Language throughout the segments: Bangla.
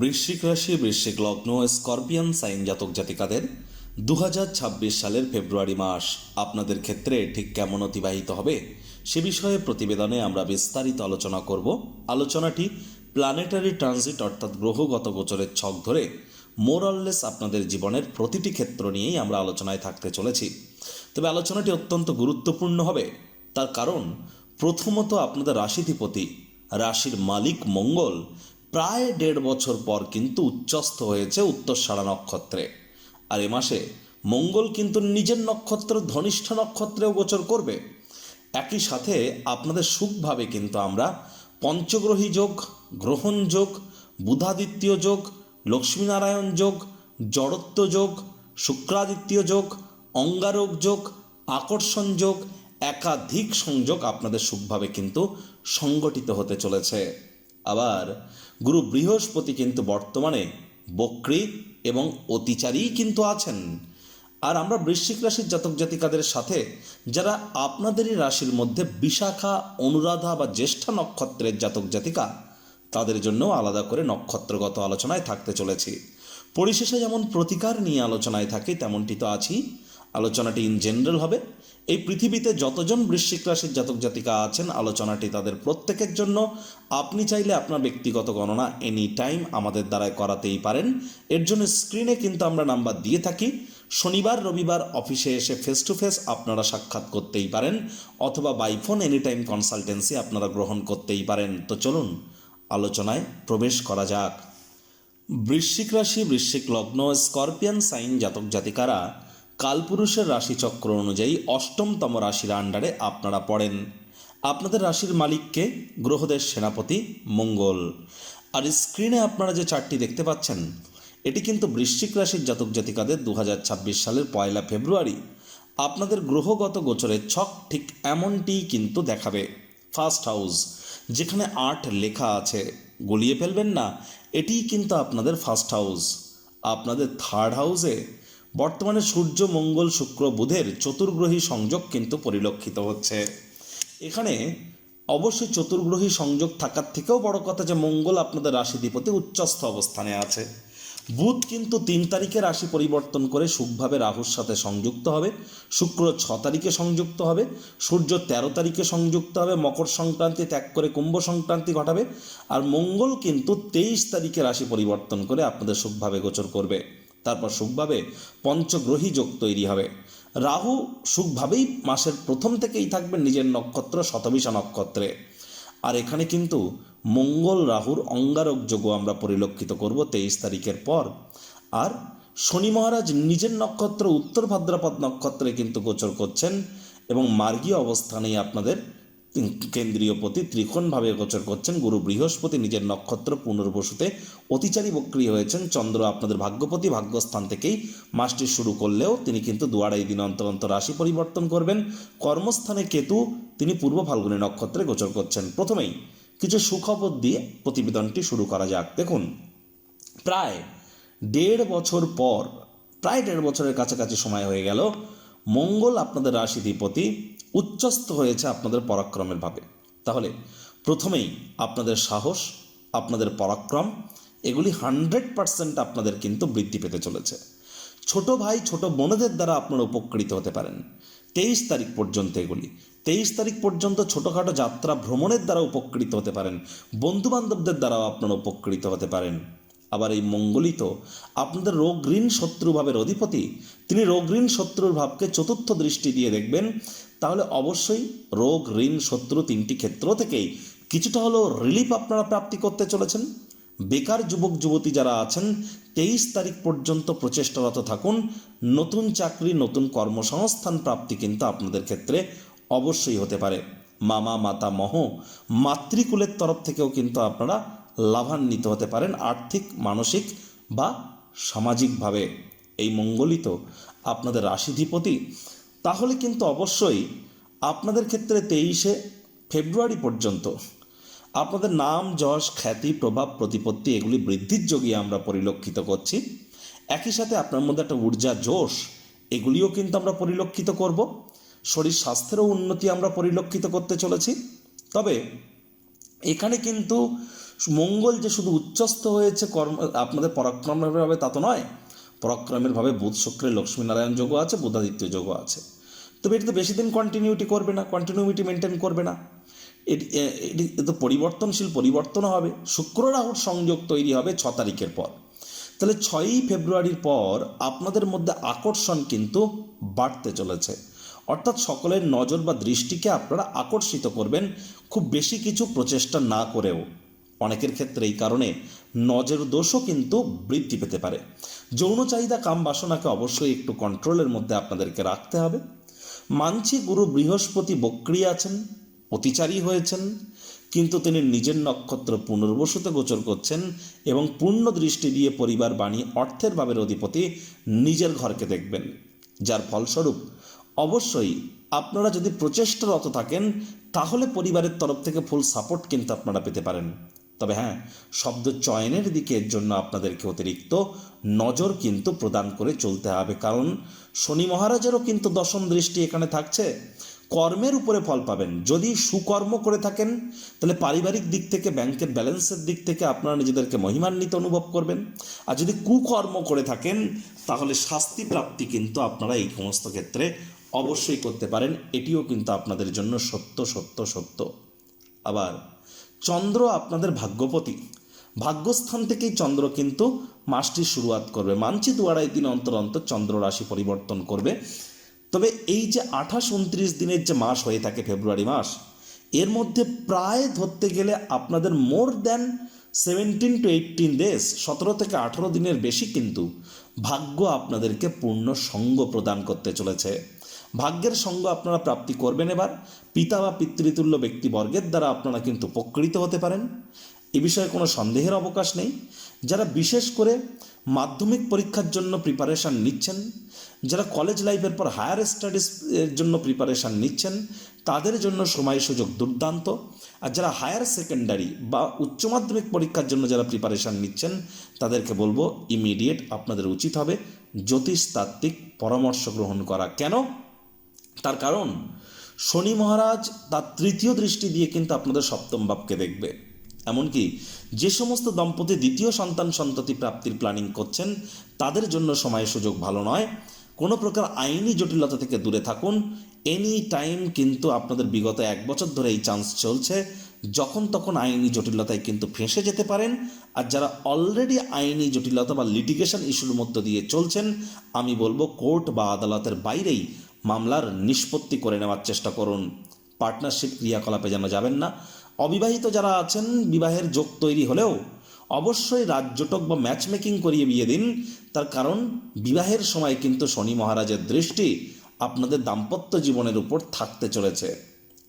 বৃশ্চিক রাশি, বৃশ্চিক লগ্ন, স্করপিয়ান সাইন জাতক জাতিকাদের দু হাজার ছাব্বিশ সালের ফেব্রুয়ারি মাস। আপনাদের ক্ষেত্রে ঠিক কেমন অতিবাহিত হবে সে বিষয়ে প্রতিবেদনে আমরা বিস্তারিত আলোচনা করব। আলোচনাটি প্ল্যানেটারি ট্রানজিট অর্থাৎ গ্রহগত গোচরের ছক ধরে মোরাললেস আপনাদের জীবনের প্রতিটি ক্ষেত্র নিয়েই আমরা আলোচনায় থাকতে চলেছি। তবে আলোচনাটি অত্যন্ত গুরুত্বপূর্ণ হবে। তার কারণ, প্রথমত আপনাদের রাশিধিপতি, রাশির মালিক মঙ্গল প্রায় দেড় বছর পর কিন্তু উচ্চস্থ হয়েছে উত্তরসারা নক্ষত্রে। আর এ মাসে মঙ্গল কিন্তু নিজের নক্ষত্র, ধনিষ্ঠ নক্ষত্রেও গোচর করবে। একই সাথে আপনাদের সুখভাবে কিন্তু আমরা পঞ্চগ্রহী যোগ, গ্রহণ যোগ, বুধাদিত্য যোগ, লক্ষ্মীনারায়ণ যোগ, জড়ত্ব যোগ, শুক্রাদিত্য যোগ অঙ্গারক যোগ, আকর্ষণ যোগ, একাধিক সংযোগ আপনাদের সুখভাবে কিন্তু সংগঠিত হতে চলেছে। আবার গুরু বৃহস্পতি কিন্তু বর্তমানে বক্রী এবং অতিচারী কিন্তু আছেন। আর আমরা বৃশ্চিক রাশির জাতক জাতিকাদের সাথে যারা আপনাদেরই রাশির মধ্যে বিশাখা, অনুরাধা বা জ্যেষ্ঠা নক্ষত্রের জাতক জাতিকা, তাদের জন্য আলাদা করে নক্ষত্রগত আলোচনায় থাকতে চলেছি। পরিশেষে যেমন প্রতিকার নিয়ে আলোচনায় থাকে, তেমনটি তো আছি আলোচনাটি ইন জেনারেল হবে। এই পৃথিবীতে যতজন বৃশ্চিক রাশির জাতক জাতিকা আছেন, আলোচনাটি তাদের প্রত্যেকের জন্য। আপনি চাইলে আপনার ব্যক্তিগত গণনা এনি টাইম আমাদের দ্বারায় করাতেই পারেন। এর জন্য স্ক্রিনে কিন্তু আমরা নাম্বার দিয়ে থাকি। শনিবার, রবিবার অফিসে এসে ফেস টু ফেস আপনারা সাক্ষাৎ করতেই পারেন, অথবা by phone any time consultancy আপনারা গ্রহণ করতেই পারেন। তো চলুন, আলোচনায় প্রবেশ করা যাক। বৃশ্চিক রাশি, বৃশ্চিক লগ্ন, স্করপিয়ান, সাইন জাতক জাতিকারা কালপুরুষের রাশিচক্র অনুযায়ী অষ্টমতম রাশির আন্ডারে আপনারা পড়েন। আপনাদের রাশির মালিককে গ্রহদের সেনাপতি মঙ্গল। আর স্ক্রিনে আপনারা যে চারটি দেখতে পাচ্ছেন, এটি কিন্তু বৃশ্চিক রাশির জাতক জাতিকাদের দু হাজার ছাব্বিশ সালের পয়লা ফেব্রুয়ারি। আপনাদের গ্রহগত গোচরের ছক ঠিক এমনটিই কিন্তু দেখাবে। ফার্স্ট হাউস, যেখানে আট লেখা আছে। গলিয়ে ফেলবেন না, এটিই কিন্তু আপনাদের ফার্স্ট হাউস। আপনাদের থার্ড হাউসে বর্তমানে সূর্য, মঙ্গল, শুক্র, বুধের চতুর্গ্রহী সংযোগ কিন্তু পরিলক্ষিত হচ্ছে। এখানে অবশ্যই চতুর্গ্রহী সংযোগ থাকার থেকেও বড় কথা যে মঙ্গল আপনাদের রাশিধিপতি উচ্চস্থ অবস্থানে আছে। বুধ কিন্তু তিন তারিখে রাশি পরিবর্তন করে সুখভাবে রাহুর সাথে সংযুক্ত হবে। শুক্র ছ তারিখে সংযুক্ত হবে। সূর্য তেরো তারিখে সংযুক্ত হবে। মকর সংক্রান্তি ত্যাগ করে কুম্ভ সংক্রান্তি ঘটাবে। আর মঙ্গল কিন্তু তেইশ তারিখে রাশি পরিবর্তন করে আপনাদের সুখভাবে গোচর করবে। তারপর সুখভাবে পঞ্চগ্রহী যোগ তৈরি হবে। রাহু সুখভাবেই মাসের প্রথম থেকেই থাকবেন নিজের নক্ষত্র শতবিশা নক্ষত্রে। আর এখানে কিন্তু মঙ্গল রাহুর অঙ্গারক যোগও আমরা পরিলক্ষিত করব তেইশ তারিখের পর। আর শনি মহারাজ নিজের নক্ষত্র উত্তর ভাদ্রাপদ নক্ষত্রে কিন্তু গোচর করছেন এবং মার্গীয় অবস্থানেই আপনাদের কেন্দ্রীয় পতি ত্রিকোণভাবে গোচর করছেন গুরু বৃহস্পতি, নিজের নক্ষত্র পুনর্বসুতে অতিচারী বক্রী হয়েছেন। চন্দ্র আপনাদের ভাগ্যপতি, ভাগ্যস্থান থেকেই মাসটি শুরু করলেও তিনি কিন্তু দু আড়াই দিন অন্তর অন্তর রাশি পরিবর্তন করবেন। কর্মস্থানে কেতু, তিনি পূর্ব ফাল্গুনী নক্ষত্রে গোচর করছেন। প্রথমেই কিছু সুখবর দিয়ে প্রতিবেদনটি শুরু করা যাক। দেখুন, প্রায় দেড় বছর পর, প্রায় দেড় বছরের কাছাকাছি সময় হয়ে গেল। মঙ্গল আপনাদের রাশিধিপতি উচ্চস্থ হয়েছে আপনাদের পরাক্রমের ভাবে। তাহলে প্রথমেই আপনাদের সাহস, আপনাদের পরাক্রম, এগুলি হান্ড্রেড পারসেন্ট আপনাদের কিন্তু বৃদ্ধি পেতে চলেছে। ছোট ভাই, ছোট বোনদের দ্বারা আপনারা উপকৃত হতে পারেন। তেইশ তারিখ পর্যন্ত এগুলি। তেইশ তারিখ পর্যন্ত ছোটোখাটো যাত্রা ভ্রমণের দ্বারা উপকৃত হতে পারেন। বন্ধু বান্ধবদের দ্বারাও আপনারা উপকৃত হতে পারেন। আবার এই মঙ্গলই তো আপনাদের রোগ ঋণ শত্রু ভাবের অধিপতি, তিনি রোগ ঋণ শত্রুর ভাবকে চতুর্থ দৃষ্টি দিয়ে দেখবেন। তাহলে অবশ্যই রোগ ঋণ শত্রু তিনটি ক্ষেত্র থেকেই কিছুটা হলেও রিলিফ আপনারা প্রাপ্তি করতে চলেছেন। বেকার যুবক, যুবতী যারা আছেন, তেইশ তারিখ পর্যন্ত প্রচেষ্টারত থাকুন। নতুন চাকরি, নতুন কর্মসংস্থান প্রাপ্তি কিন্তু আপনাদের ক্ষেত্রে অবশ্যই হতে পারে। মামা, মাতা, মহ, মাতৃকুলের তরফ থেকেও কিন্তু আপনারা লাভান্বিত হতে পারেন আর্থিক, মানসিক বা সামাজিকভাবে। এই মঙ্গলিত আপনাদের রাশিধিপতি। তাহলে কিন্তু অবশ্যই আপনাদের ক্ষেত্রে তেইশে ফেব্রুয়ারি পর্যন্ত আপনাদের নাম, যশ, খ্যাতি, প্রভাব, প্রতিপত্তি এগুলি বৃদ্ধির যোগী আমরা পরিলক্ষিত করছি। একই সাথে আপনার মধ্যে একটা ঊর্জা, জোশ এগুলিও কিন্তু আমরা পরিলক্ষিত করব। শরীর স্বাস্থ্যেরও উন্নতি আমরা পরিলক্ষিত করতে চলেছি। তবে এখানে কিন্তু মঙ্গল যে শুধু উচ্চস্থ হয়েছে কর্ম, আপনাদের পরাক্রমের ভাবে তা তো নয়। পরাক্রমের ভাবে বুধ শুক্রের লক্ষ্মীনারায়ণ যোগও আছে, বুধাদিত্য যোগও আছে। তবে এটি তো বেশি দিন কন্টিনিউটি করবে না কন্টিনিউটি মেনটেন করবে না। এটি এটি তো পরিবর্তনশীল, পরিবর্তনও হবে। শুক্র রাহুর সংযোগ তৈরি হবে ছ তারিখের পর। তাহলে ছয়ই ফেব্রুয়ারির পর আপনাদের মধ্যে আকর্ষণ কিন্তু বাড়তে চলেছে। অর্থাৎ সকলের নজর বা দৃষ্টিকে আপনারা আকর্ষিত করবেন, খুব বেশি কিছু প্রচেষ্টা না করেও। অনেকের ক্ষেত্রে এই কারণে নজর দোষও কিন্তু বৃদ্ধি পেতে পারে। যৌন চাহিদা, কাম বাসনাকে অবশ্যই একটু কন্ট্রোলের মধ্যে আপনাদেরকে রাখতে হবে। মানছি গুরু বৃহস্পতি বক্রি আছেন, অতিচারী হয়েছেন, কিন্তু তিনি নিজের নক্ষত্র পুনর্বসুতে গোচর করছেন এবং পূর্ণ দৃষ্টি দিয়ে পরিবার বাণী অর্থের ভাবের অধিপতি নিজের ঘরকে দেখবেন। যার ফলস্বরূপ অবশ্যই আপনারা যদি প্রচেষ্টারত থাকেন, তাহলে পরিবারের তরফ থেকে ফুল সাপোর্ট কিন্তু আপনারা পেতে পারেন। তবে হ্যাঁ শব্দ চয়নের দিকে এর জন্য আপনাদেরকে অতিরিক্ত নজর কিন্তু প্রদান করে চলতে হবে। কারণ শনি মহারাজেরও কিন্তু দশম দৃষ্টি এখানে থাকছে। কর্মের উপরে ফল পাবেন। যদি সুকর্ম করে থাকেন, তাহলে পারিবারিক দিক থেকে, ব্যাংকের ব্যালেন্সের দিক থেকে আপনারা নিজেদেরকে মহিমান্বিত অনুভব করবেন। আর যদি কুকর্ম করে থাকেন, তাহলে শাস্তি প্রাপ্তি কিন্তু আপনারা এই সমস্ত ক্ষেত্রে অবশ্যই করতে পারেন। এটিও কিন্তু আপনাদের জন্য সত্য সত্য সত্য। আবার চন্দ্র আপনাদের ভাগ্যপতি। ভাগ্যস্থান থেকেই চন্দ্র কিন্তু মাসটি শুরুয়াত করবে। মানছি দু আড়াই দিন অন্তর অন্তর চন্দ্র রাশি পরিবর্তন করবে। তবে এই যে আঠাশ উনত্রিশ দিনের যে মাস হয়ে থাকে ফেব্রুয়ারি মাস, এর মধ্যে প্রায় ধরতে গেলে আপনাদের more than seventeen to eighteen days, সতেরো থেকে আঠেরো দিনের বেশি কিন্তু ভাগ্য আপনাদেরকে পূর্ণ সঙ্গ প্রদান করতে চলেছে। ভাগ্যের সঙ্গ আপনারা প্রাপ্তি করবেন এবার। পিতা বা পিতৃতুল্য ব্যক্তিবর্গের দ্বারা আপনারা কিন্তু উপকৃত হতে পারেন। এ বিষয়ে কোনো সন্দেহের অবকাশ নেই। যারা বিশেষ করে মাধ্যমিক পরীক্ষার জন্য প্রিপারেশান নিচ্ছেন, যারা কলেজ লাইফের পর হায়ার স্টাডিজ এর জন্য প্রিপারেশান নিচ্ছেন, তাদের জন্য সময় সুযোগ দুর্দান্ত। আর যারা হায়ার সেকেন্ডারি বা উচ্চ মাধ্যমিক পরীক্ষার জন্য যারা প্রিপারেশান নিচ্ছেন, তাদেরকে বলব ইমিডিয়েট আপনাদের উচিত হবে জ্যোতিষতাত্ত্বিক পরামর্শ গ্রহণ করা। কেন? তার কারণ, শনি মহারাজ তার তৃতীয় দৃষ্টি দিয়ে কিন্তু আপনাদের সপ্তম ভাবকে দেখবে। এমনকি যে সমস্ত দম্পতি দ্বিতীয় সন্তান সন্ততি প্রাপ্তির প্ল্যানিং করছেন, তাদের জন্য সময় সুযোগ ভালো নয়। কোনো প্রকার আইনি জটিলতা থেকে দূরে থাকুন। এনি টাইম কিন্তু আপনাদের বিগত এক বছর ধরে এই চান্স চলছে, যখন তখন আইনি জটিলতায় কিন্তু ফেঁসে যেতে পারেন। আর যারা অলরেডি আইনি জটিলতা বা লিটিগেশন ইস্যুর মধ্য দিয়ে চলছেন, আমি বলব কোর্ট বা আদালতের বাইরেই মামলার নিষ্পত্তি করে নেওয়ার চেষ্টা করুন। পার্টনারশিপ ক্রিয়াকলাপে যেন যাবেন না। অবিবাহিত যারা আছেন, বিবাহের যোগ তৈরি হলেও অবশ্যই রাজ্যটক বা ম্যাচ মেকিং করিয়ে বিয়ে দিন। তার কারণ, বিবাহের সময় কিন্তু শনি মহারাজের দৃষ্টি আপনাদের দাম্পত্য জীবনের উপর থাকতে চলেছে।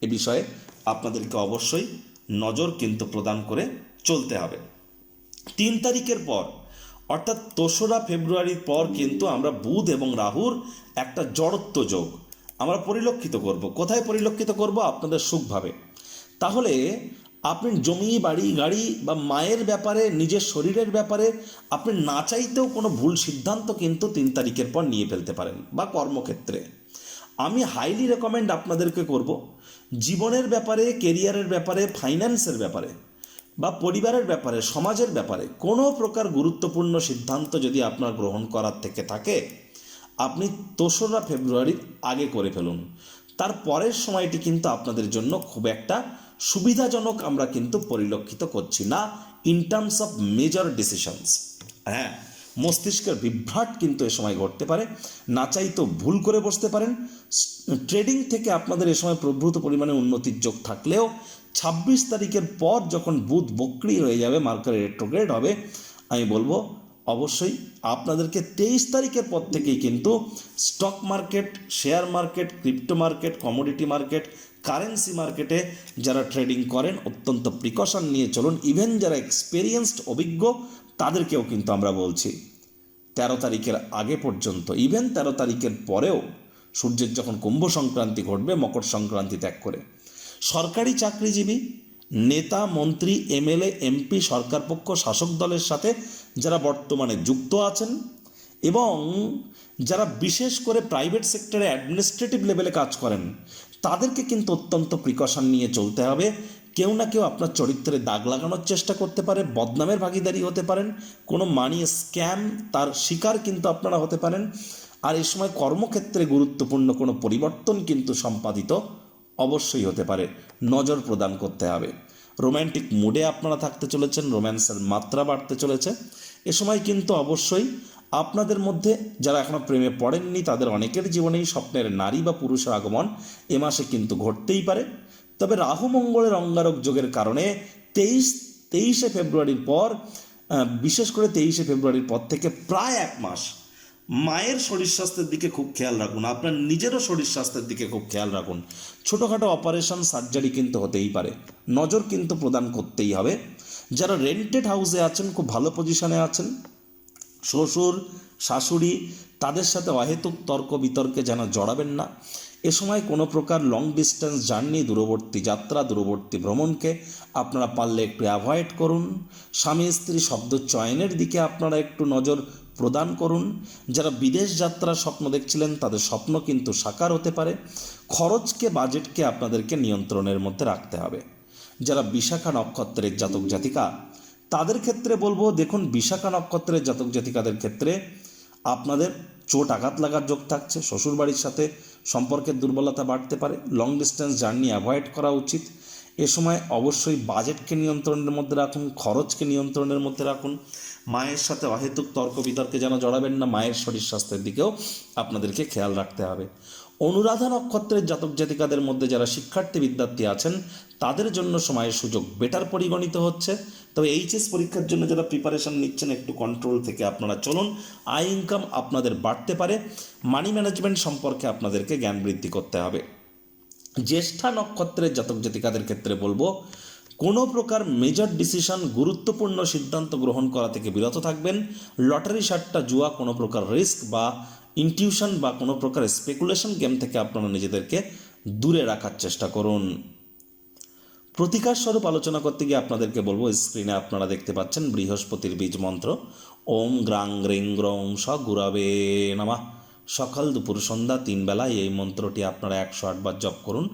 এ বিষয়ে আপনাদেরকে অবশ্যই নজর কিন্তু প্রদান করে চলতে হবে। তিন তারিখের পর অর্থাৎ দোসরা ফেব্রুয়ারির পর কিন্তু আমরা বুধ এবং রাহুর একটা জড়ত্ব যোগ আমরা পরিলক্ষিত করব। কোথায় পরিলক্ষিত করব? আপনাদের সুখভাবে। তাহলে আপনি জমি, বাড়ি, গাড়ি বা মায়ের ব্যাপারে, নিজের শরীরের ব্যাপারে আপনি না চাইতেও কোনো ভুল সিদ্ধান্ত কিন্তু তিন তারিখের পর নিয়ে ফেলতে পারেন বা কর্মক্ষেত্রে। আমি হাইলি রেকমেন্ড আপনাদেরকে করব। জীবনের ব্যাপারে কেরিয়ারের ব্যাপারে ফাইন্যান্সের ব্যাপারে। বা পরিবারের ব্যাপারে, সমাজের ব্যাপারে কোনো প্রকার গুরুত্বপূর্ণ সিদ্ধান্ত যদি আপনার গ্রহণ করার থেকে থাকে, আপনি দোসরা ফেব্রুয়ারির আগে করে ফেলুন। তার পরের সময়টি কিন্তু আপনাদের জন্য খুব একটা সুবিধাজনক আমরা কিন্তু পরিলক্ষিত করছি না in terms of major decisions হ্যাঁ মস্তিষ্কের বিভ্রাট কিন্তু এ সময় ঘটতে পারে, না চাইতেও ভুল করে বসতে পারেন। ট্রেডিং থেকে আপনাদের এ সময় প্রভূত পরিমাণে উন্নতির যোগ থাকলেও ছাব্বিশ তারিখের পর যখন বুধ বক্রি হয়ে যাবে, মার্কার রেট্রোগ্রেড হবে, আমি বলব অবশ্যই আপনাদেরকে তেইশ তারিখের পর থেকেই কিন্তু stock market share market crypto market commodity market currency মার্কেটে যারা ট্রেডিং করেন, অত্যন্ত প্রিকশন নিয়ে চলুন। ইভেন যারা এক্সপেরিয়েন্সড অভিজ্ঞ, তাদেরকেও কিন্তু আমরা বলছি, তেরো তারিখের আগে পর্যন্ত ইভেন তেরো তারিখের পরেও সূর্যের যখন কুম্ভ সংক্রান্তি ঘটবে, মকর সংক্রান্তি ত্যাগ করে সরকারি চাকরিজীবী, নেতা, মন্ত্রী, এমএলএ, এমপি, সরকার পক্ষ, শাসক দলের সাথে যারা বর্তমানে যুক্ত আছেন এবং যারা বিশেষ করে প্রাইভেট সেক্টরে অ্যাডমিনিস্ট্রেটিভ লেভেলে কাজ করেন, তাদেরকে কিন্তু অত্যন্ত প্রিকশন নিয়ে চলতে হবে। কেউ না কেউ আপনার চরিত্রে দাগ লাগানোর চেষ্টা করতে পারে, বদনামের ভাগিদারি হতে পারেন, কোনো মানি স্ক্যাম তার শিকার কিন্তু আপনারা হতে পারেন। আর এই সময় কর্মক্ষেত্রে গুরুত্বপূর্ণ কোনো পরিবর্তন কিন্তু সম্পাদিত অবশ্যই হতে পারে। নজর প্রদান করতে হবে। রোম্যান্টিক মুডে আপনারা থাকতে চলেছেন, রোম্যান্সের মাত্রা বাড়তে চলেছে। এ সময় কিন্তু অবশ্যই আপনাদের মধ্যে যারা এখনও প্রেমে পড়েননি, তাদের অনেকের জীবনেই স্বপ্নের নারী বা পুরুষের আগমন এ মাসে কিন্তু ঘটতেই পারে। তবে রাহু মঙ্গলের অঙ্গারক যোগের কারণে তেইশ, তেইশে ফেব্রুয়ারির পর বিশেষ করে তেইশে ফেব্রুয়ারির পর থেকে প্রায় এক মাস মায়ের শরীর স্বাস্থ্যের দিকে খুব খেয়াল রাখুন, আপনার নিজেরও শরীর স্বাস্থ্যের দিকে খুব খেয়াল রাখুন। ছোটোখাটো অপারেশন সার্জারি কিন্তু হতেই পারে, নজর কিন্তু প্রদান করতেই হবে। যারা রেন্টেড হাউসে আছেন, খুব ভালো পজিশনে আছেন, শ্বশুর, শাশুড়ি, তাদের সাথে অহেতুক তর্ক বিতর্কে যেন জড়াবেন না। এ সময় কোনো প্রকার লং ডিস্টেন্স জার্নি দূরবর্তী যাত্রা, দূরবর্তী ভ্রমণকে আপনারা পারলে একটু অ্যাভয়েড করুন। স্বামী স্ত্রী শব্দ চয়নের দিকে আপনারা একটু নজর প্রদান করুন। যারা বিদেশ যাত্রার স্বপ্ন দেখছিলেন, তাদের স্বপ্ন কিন্তু সাকার হতে পারে। খরচকে, বাজেটকে আপনাদেরকে নিয়ন্ত্রণের মধ্যে রাখতে হবে। যারা বিশাখা নক্ষত্রের জাতক জাতিকা, তাদের ক্ষেত্রে বলব, দেখুন, বিশাখা নক্ষত্রের জাতক জাতিকাদের ক্ষেত্রে আপনাদের চোট আঘাত লাগার যোগ থাকছে। শ্বশুরবাড়ির সাথে সম্পর্কের দুর্বলতা বাড়তে পারে। লং ডিস্টেন্স জার্নি অ্যাভয়েড করা উচিত। এ সময় অবশ্যই বাজেটকে নিয়ন্ত্রণের মধ্যে রাখুন, খরচকে নিয়ন্ত্রণের মধ্যে রাখুন। মায়ের সাথে অহেতুক তর্ক বিতর্কে যেন জড়াবেন না, মায়ের শরীর স্বাস্থ্যের দিকেও আপনাদেরকে খেয়াল রাখতে হবে। অনুরাধা নক্ষত্রের জাতক জাতিকাদের মধ্যে যারা শিক্ষার্থী বিদ্যার্থী আছেন, তাদের জন্য সময়ের সুযোগ বেটার পরিগণিত হচ্ছে। তবে এইচএস পরীক্ষার জন্য যারা প্রিপারেশন নিচ্ছেন, একটু কন্ট্রোল থেকে আপনারা চলুন। আয় ইনকাম আপনাদের বাড়তে পারে। মানি ম্যানেজমেন্ট সম্পর্কে আপনাদেরকে জ্ঞান বৃদ্ধি করতে হবে। জ্যেষ্ঠা নক্ষত্রের জাতক জাতিকাদের ক্ষেত্রে বলব কোনো প্রকার মেজর ডিসিশন গুরুত্বপূর্ণ সিদ্ধান্ত গ্রহণ করা থেকে বিরত থাকবেন। লটারি সাট্টা জুয়া কোনো প্রকার রিস্ক বা ইনটিউশন বা কোনো প্রকার স্পেকুলেশন গেম থেকে আপনারা নিজেদেরকে দূরে রাখার চেষ্টা করুন। প্রতিকার স্বরূপ আলোচনা করতে গিয়ে আপনাদেরকে বলব স্ক্রিনে আপনারা দেখতে পাচ্ছেন বৃহস্পতির বীজ মন্ত্র। ওম গ্রাং গ্রিং গ্রং স গুরাবে নামা। সকাল দুপুর সন্ধ্যা তিন বেলায় এই মন্ত্রটি আপনারা একশো আটবার জপ করুন।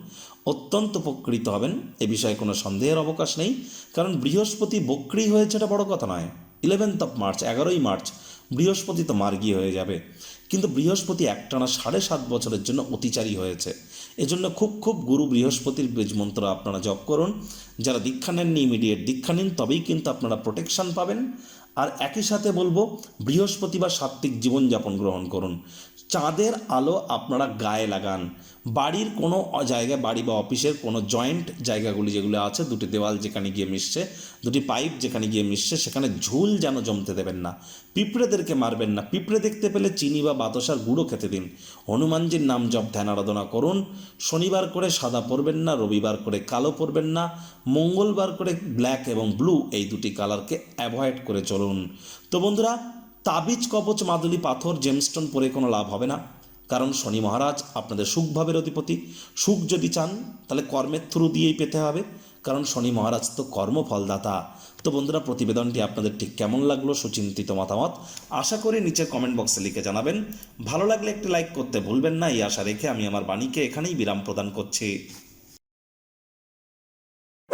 অত্যন্ত উপকৃত হবেন। এ বিষয়ে কোনো সন্দেহের অবকাশ নেই, কারণ বৃহস্পতি বক্রি হয়েছে এটা বড় কথা নয়। ইলেভেন্থ অফ মার্চ এগারোই মার্চ বৃহস্পতি তো মার্গী হয়ে যাবে। কিন্তু বৃহস্পতি একটানা সাড়ে সাত বছরের জন্য অতিচারী হয়েছে। এজন্য খুব খুব গুরু বৃহস্পতির বীজ মন্ত্র আপনারা জপ করুন। যারা দীক্ষা নেননি ইমিডিয়েট দীক্ষা নিন, তবেই কিন্তু আপনারা প্রোটেকশন পাবেন। আর একই সাথে বলব, বৃহস্পতি বা সাত্ত্বিক জীবনযাপন গ্রহণ করুন। চাঁদের আলো আপনারা গায়ে লাগান। বাড়ির কোনো জায়গায়, বাড়ি বা অফিসের কোনো জয়েন্ট জায়গাগুলি যেগুলো আছে, দুটি দেওয়াল যেখানে গিয়ে মিশছে, দুটি পাইপ যেখানে গিয়ে মিশছে, সেখানে ঝুল যেন জমতে দেবেন না। পিঁপড়েদেরকে মারবেন না। পিঁপড়ে দেখতে পেলে চিনি বা বাতাসার গুঁড়ো খেতে দিন। হনুমানজির নাম জপ ধ্যান আরাধনা করুন। শনিবার করে সাদা পরবেন না, রবিবার করে কালো পরবেন না। মঙ্গলবার করে ব্ল্যাক এবং ব্লু এই দুটি কালারকে অ্যাভয়েড করে চলুন। তো বন্ধুরা তাবিজ, কবচ, মাদুলি, পাথর জেমস্টোন পরে কোনো লাভ হবে না। কারণ শনি মহারাজ আপনাদের সুখভাবের অধিপতি। সুখ যদি চান, তাহলে কর্মের থ্রু দিয়েই পেতে হবে। কারণ শনি মহারাজ তো কর্মফলদাতা তো বন্ধুরা, প্রতিবেদনটি আপনাদের ঠিক কেমন লাগল সুচিন্তিত মতামত, আশা করি নিচে কমেন্ট বক্সে লিখে জানাবেন। ভালো লাগলে একটি লাইক করতে ভুলবেন না। এই আশা রেখে আমি আমার বাণীকে এখানেই বিরাম প্রদান করছি।